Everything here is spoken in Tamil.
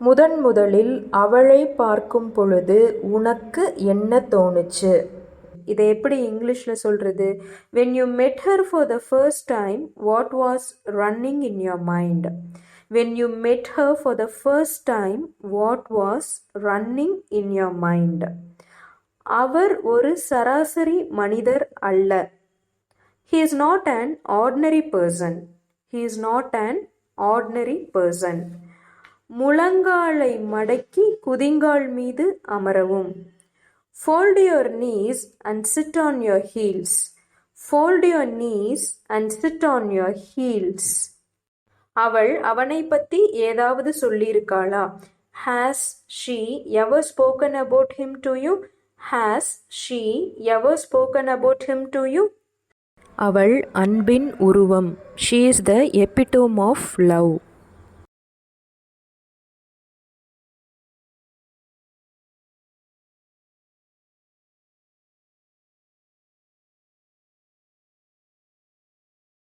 முதன் முதலில் அவளை பார்க்கும் பொழுது உனக்கு என்ன தோணுச்சு? இதை எப்படி இங்கிலீஷில் சொல்கிறது when you met her for the first time what was running in your mind when you met her for the first time what was running in your mind அவர் ஒரு சராசரி மனிதர் அல்ல. He is not an ordinary person he is not an ordinary person முழங்காலை மடக்கி குதிங்கால் மீது அமரவும். Fold your knees and sit on your heels fold your knees and sit on your heels அவள் அவனை பற்றி ஏதாவது சொல்லியிருக்காளா? Has she ever spoken about him to you has she ever spoken about him to you அவள் அன்பின் உருவம். She is the epitome of love